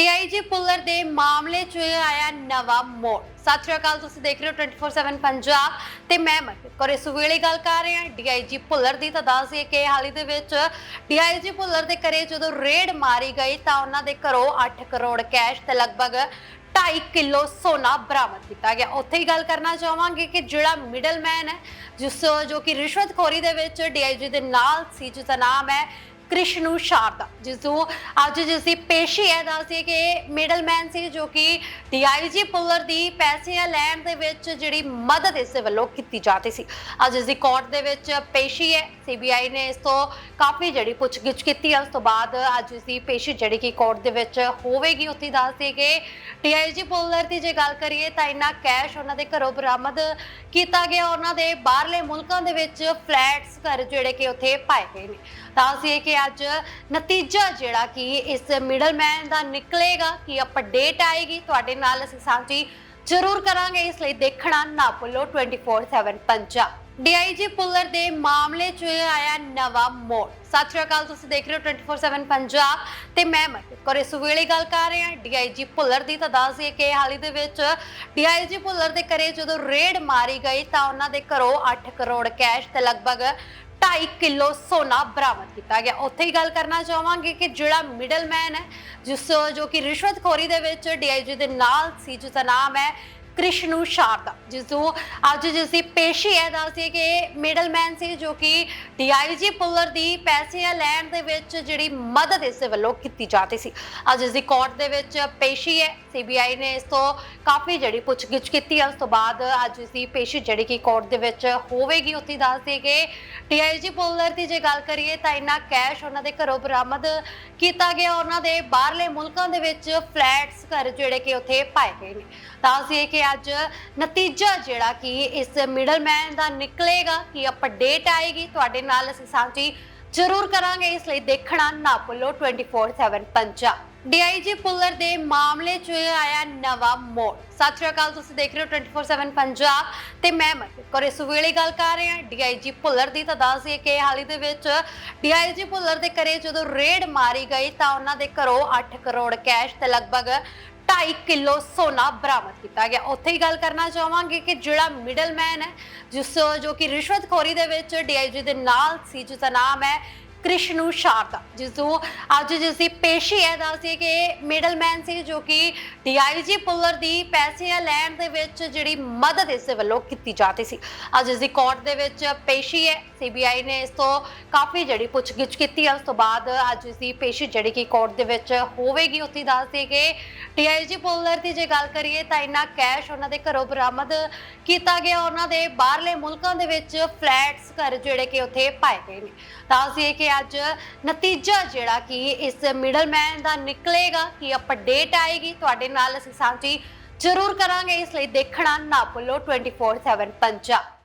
DIG Bhullar ਦੇ ਮਾਮਲੇ 'ਚ ਆਇਆ ਨਵਾਂ ਮੋੜ। ਸਤਿ ਸ਼੍ਰੀ ਅਕਾਲ, ਤੁਸੀਂ ਦੇਖ ਰਹੇ ਹੋ 24/7 ਪੰਜਾਬ ਤੇ ਮੈਂ ਮਨਪ੍ਰੀਤ ਕੌਰ। ਇਸ ਵੇਲੇ ਗੱਲ ਕਰ ਰਹੇ ਹਾਂ ਡੀਆਈਜੀ ਪੁੱਲਰ ਦੀ। ਤਾਂ ਦੱਸ ਦਈਏ ਕਿ ਹਾਲ ਦੇ ਵਿੱਚ ਡੀਆਈਜੀ ਪੁੱਲਰ ਦੇ ਘਰੇ ਜਦੋਂ ਰੇਡ ਮਾਰੀ ਗਈ ਤਾਂ ਉਹਨਾਂ ਦੇ ਘਰੋਂ 8 ਕਰੋੜ ਕੈਸ਼ ਤੇ ਲਗਭਗ 2.5 ਕਿਲੋ ਸੋਨਾ ਬਰਾਮਦ ਕੀਤਾ ਗਿਆ। ਉੱਥੇ ਹੀ ਗੱਲ ਕਰਨਾ ਚਾਹਾਂਗੇ ਕਿ ਜਿਹੜਾ ਮਿਡਲਮੈਨ ਹੈ, ਜਿਸ ਜੋ ਕਿ ਰਿਸ਼ਵਤਖੋਰੀ ਦੇ ਵਿੱਚ ਡੀਆਈਜੀ ਦੇ ਨਾਲ ਸੀ ਜਿਸ ਦਾ ਨਾਮ ਹੈ ਕ੍ਰਿਸ਼ਨੂ ਸ਼ਾਰਦਾ। ਜਿਸ ਨੂੰ ਅੱਜ ਜਿਸ ਦੀ ਪੇਸ਼ੀ ਹੈ ਦੱਸਦੀ ਕਿ ਮਿਡਲਮੈਨ ਸੀ ਜੋ ਕਿ ਡੀਆਈਜੀ ਪੁੱਲਰ ਦੀ ਪੈਸੇ ਲੈਣ ਦੇ ਵਿੱਚ ਜਿਹੜੀ ਮਦਦ ਇਸ ਦੇ ਵੱਲੋਂ ਕੀਤੀ ਜਾਂਦੀ ਸੀ। ਅੱਜ ਇਸ ਦੀ ਕੋਰਟ ਦੇ ਵਿੱਚ ਪੇਸ਼ੀ ਹੈ। ਸੀਬੀਆਈ ਨੇ ਇਸ ਤੋਂ ਕਾਫੀ ਜਿਹੜੀ ਪੁੱਛਗਿੱਛ ਕੀਤੀ ਹੈ। ਉਸ ਤੋਂ ਬਾਅਦ ਅੱਜ ਇਸ ਦੀ ਪੇਸ਼ੀ ਜਿਹੜੀ ਕਿ ਕੋਰਟ ਦੇ ਵਿੱਚ ਹੋਵੇਗੀ। ਉੱਥੇ ਹੀ ਦੱਸਦੀ ਕਿ ਡੀਆਈਜੀ ਪੁੱਲਰ ਦੀ ਜੇ ਗੱਲ ਕਰੀਏ ਤਾਂ ਇੰਨਾ ਕੈਸ਼ ਉਹਨਾਂ ਦੇ ਘਰੋਂ ਬਰਾਮਦ ਕੀਤਾ ਗਿਆ। ਉਹਨਾਂ ਦੇ ਬਾਹਰਲੇ ਮੁਲਕਾਂ ਦੇ ਵਿੱਚ ਫਲੈਟਸ ਘਰ ਜਿਹੜੇ ਕਿ ਉੱਥੇ ਪਾਏ ਗਏ ਨੇ। ਦੱਸਦੀਏ ਕਿ ਅੱਜ ਨਤੀਜਾ ਜਿਹੜਾ ਕਿ ਇਸ ਮਿਡਲਮੈਨ ਦਾ ਨਿਕਲੇਗਾ, ਕਿ ਅਪਡੇਟ ਆਏਗੀ, ਤੁਹਾਡੇ ਨਾਲ ਅਸੀਂ ਸਾਂਝੀ ਜ਼ਰੂਰ ਕਰਾਂਗੇ, ਇਸ ਲਈ ਦੇਖਣਾ ਨਾ ਭੁੱਲੋ 24/7 ਪੰਜਾਬ। ਡੀਆਈਜੀ ਪੁੱਲਰ ਦੇ ਮਾਮਲੇ 'ਚ ਆਇਆ ਨਵਾਂ ਮੋੜ। ਸਤਿ ਸ਼੍ਰੀ ਅਕਾਲ, ਤੁਸੀਂ ਦੇਖ ਰਹੇ ਹੋ 24/7 ਪੰਜਾਬ ਤੇ ਮੈਂ ਮਨਪ੍ਰੀਤ ਕੌਰ ਇਸ ਵੇਲੇ ਗੱਲ ਕਰ ਰਹੇ ਹਾਂ ਡੀਆਈਜੀ ਭੁੱਲਰ ਦੀ। ਤਾਂ ਦੱਸ ਦਈਏ ਕਿ ਹਾਲ ਹੀ ਦੇ ਵਿੱਚ ਡੀਆਈਜੀ ਭੁੱਲਰ ਦੇ ਘਰੇ ਜਦੋਂ ਰੇਡ ਮਾਰੀ ਗਈ ਤਾਂ ਉਹਨਾਂ ਦੇ ਘਰੋਂ 8 ਕਰੋੜ ਕੈਸ਼ ਤੇ ਲਗਭਗ 2.5 ਕਿਲੋ ਸੋਨਾ ਬਰਾਮਦ ਕੀਤਾ ਗਿਆ। ਉੱਥੇ ਹੀ ਗੱਲ ਕਰਨਾ ਚਾਹਾਂਗੇ ਕਿ ਜਿਹੜਾ ਮਿਡਲਮੈਨ ਹੈ, ਜਿਸ, ਜੋ ਕਿ ਰਿਸ਼ਵਤਖੋਰੀ ਦੇ ਵਿੱਚ ਡੀਆਈਜੀ ਦੇ ਨਾਲ ਸੀ, ਜਿਸ ਦਾ ਨਾਮ ਹੈ ਕ੍ਰਿਸ਼ਨੂ ਸ਼ਾਰਦਾ। ਜਿਸ ਨੂੰ ਅੱਜ ਜਿਸ ਦੀ ਪੇਸ਼ੀ ਹੈ ਦੱਸਦੀ ਕਿ ਮਿਡਲਮੈਨ ਸੀ, ਜੋ ਕਿ ਡੀਆਈਜੀ ਪੁੱਲਰ ਦੀ ਪੈਸੇ ਲੈਣ ਦੇ ਵਿੱਚ ਜਿਹੜੀ ਮਦਦ ਇਸ ਦੇ ਵੱਲੋਂ ਕੀਤੀ ਜਾਂਦੀ ਸੀ। ਅੱਜ ਇਸ ਦੀ ਕੋਰਟ ਦੇ ਵਿੱਚ ਪੇਸ਼ੀ ਹੈ ਸੀਬੀਆਈ ਨੇ ਇਸ ਤੋਂ ਕਾਫੀ ਜਿਹੜੀ ਪੁੱਛਗਿੱਛ ਕੀਤੀ ਹੈ, ਉਸ ਤੋਂ ਬਾਅਦ ਅੱਜ ਇਸ ਦੀ ਪੇਸ਼ੀ ਜਿਹੜੀ ਕਿ ਕੋਰਟ ਦੇ ਵਿੱਚ ਹੋਵੇਗੀ। ਉੱਥੇ ਹੀ ਦੱਸਦੀ ਕਿ ਡੀਆਈਜੀ ਪੁੱਲਰ ਦੀ ਜੇ ਗੱਲ ਕਰੀਏ ਤਾਂ ਇੰਨਾ ਕੈਸ਼ ਉਹਨਾਂ ਦੇ ਘਰੋਂ ਬਰਾਮਦ ਕੀਤਾ ਗਿਆ। ਉਹਨਾਂ ਦੇ ਬਾਹਰਲੇ ਮੁਲਕਾਂ ਦੇ ਵਿੱਚ ਫਲੈਟਸ ਘਰ ਜਿਹੜੇ ਕਿ ਉੱਥੇ ਪਾਏ ਗਏ ਨੇ। ਤਾਂ ਦੱਸਦੀਏ ਕਿ ਅੱਜ ਨਤੀਜਾ ਜਿਹੜਾ ਕਿ ਇਸ ਮਿਡਲਮੈਨ ਦਾ ਨਿਕਲੇਗਾ, ਕਿ ਅਪਡੇਟ ਆਏਗੀ। ਤੁਹਾਡੇ ਨਾਲ ਅਸੀਂ ਸਾਂਝੀ ਜ਼ਰੂਰ ਕਰਾਂਗੇ ਇਸ ਲਈ ਦੇਖਣਾ ਨਾ ਭੁੱਲੋ 24/7 ਪੰਜਾਬ ਡੀਆਈਜੀ ਪੁੱਲਰ ਦੇ ਮਾਮਲੇ 'ਚ ਆਇਆ ਨਵਾਂ ਮੋੜ। ਸਤਿ ਸ਼੍ਰੀ ਅਕਾਲ, ਤੁਸੀਂ ਦੇਖ ਰਹੇ ਹੋ 24/7 ਪੰਜਾਬ ਤੇ ਮੈਂ ਮਨਪ੍ਰੀਤ ਕੌਰ ਇਸ ਵੇਲੇ ਗੱਲ ਕਰ ਰਹੇ ਹਾਂ ਡੀਆਈਜੀ ਭੁੱਲਰ ਦੀ। ਤਾਂ ਦੱਸ ਦਈਏ ਕਿ ਹਾਲ ਹੀ ਦੇ ਵਿੱਚ ਡੀਆਈਜੀ ਭੁੱਲਰ ਦੇ ਘਰੇ ਜਦੋਂ ਰੇਡ ਮਾਰੀ ਗਈ ਤਾਂ ਉਹਨਾਂ ਦੇ ਘਰੋਂ 8 ਕਰੋੜ ਕੈਸ਼ ਤੇ ਲਗਭਗ 2.5 ਕਿਲੋ ਸੋਨਾ ਬਰਾਮਦ ਕੀਤਾ ਗਿਆ। ਉੱਥੇ ਹੀ ਗੱਲ ਕਰਨਾ ਚਾਹਾਂਗੇ ਕਿ ਜਿਹੜਾ ਮਿਡਲਮੈਨ ਹੈ, ਜਿਸ, ਜੋ ਕਿ ਰਿਸ਼ਵਤਖੋਰੀ ਦੇ ਵਿੱਚ ਡੀਆਈਜੀ ਦੇ ਨਾਲ ਸੀ ਜਿਸ ਦਾ ਨਾਮ ਹੈ ਕ੍ਰਿਸ਼ਨੂ ਸ਼ਾਰਦਾ, ਜਿਸ ਨੂੰ ਅੱਜ ਜਿਸ ਦੀ ਪੇਸ਼ੀ ਹੈ, ਦੱਸਦੀ ਕਿ ਮਿਡਲਮੈਨ ਸੀ, ਜੋ ਕਿ ਡੀਆਈਜੀ ਪੁੱਲਰ ਦੀ ਪੈਸੇ ਲੈਣ ਦੇ ਵਿੱਚ ਜਿਹੜੀ ਮਦਦ ਇਸ ਦੇ ਵੱਲੋਂ ਕੀਤੀ ਜਾਂਦੀ ਸੀ। ਅੱਜ ਇਸ ਦੀ ਕੋਰਟ ਦੇ ਵਿੱਚ ਪੇਸ਼ੀ ਹੈ ਸੀਬੀਆਈ ਨੇ ਇਸ ਤੋਂ ਕਾਫੀ ਜਿਹੜੀ ਪੁੱਛਗਿੱਛ ਕੀਤੀ ਹੈ, ਉਸ ਤੋਂ ਬਾਅਦ ਅੱਜ ਇਸ ਦੀ ਪੇਸ਼ੀ ਜਿਹੜੀ ਕਿ ਕੋਰਟ ਦੇ ਵਿੱਚ ਹੋਵੇਗੀ। ਉੱਥੇ ਦੱਸਦੀ ਕਿ ਡੀਆਈਜੀ ਪੁੱਲਰ ਦੀ ਜੇ ਗੱਲ ਕਰੀਏ, ਤਾਂ ਇੰਨਾ ਕੈਸ਼ ਉਹਨਾਂ ਦੇ ਘਰੋਂ ਬਰਾਮਦ ਕੀਤਾ ਗਿਆ। ਉਹਨਾਂ ਦੇ ਬਾਹਰਲੇ ਮੁਲਕਾਂ ਦੇ ਵਿੱਚ ਫਲੈਟਸ ਘਰ ਜਿਹੜੇ ਕਿ ਉੱਥੇ ਪਾਏ ਗਏ ਨੇ। ਦੱਸਦੀਏ ਕਿ ਅੱਜ ਨਤੀਜਾ ਜਿਹੜਾ ਕਿ ਇਸ ਮਿਡਲਮੈਨ ਦਾ ਨਿਕਲੇਗਾ, ਕਿ ਅਪਡੇਟ ਆਏਗੀ। ਤੁਹਾਡੇ ਨਾਲ ਅਸੀਂ ਸਾਂਝੀ ਜ਼ਰੂਰ ਕਰਾਂਗੇ, ਇਸ ਲਈ ਦੇਖਣਾ ਨਾ ਭੁੱਲੋ 24/7 ਪੰਜਾਬ।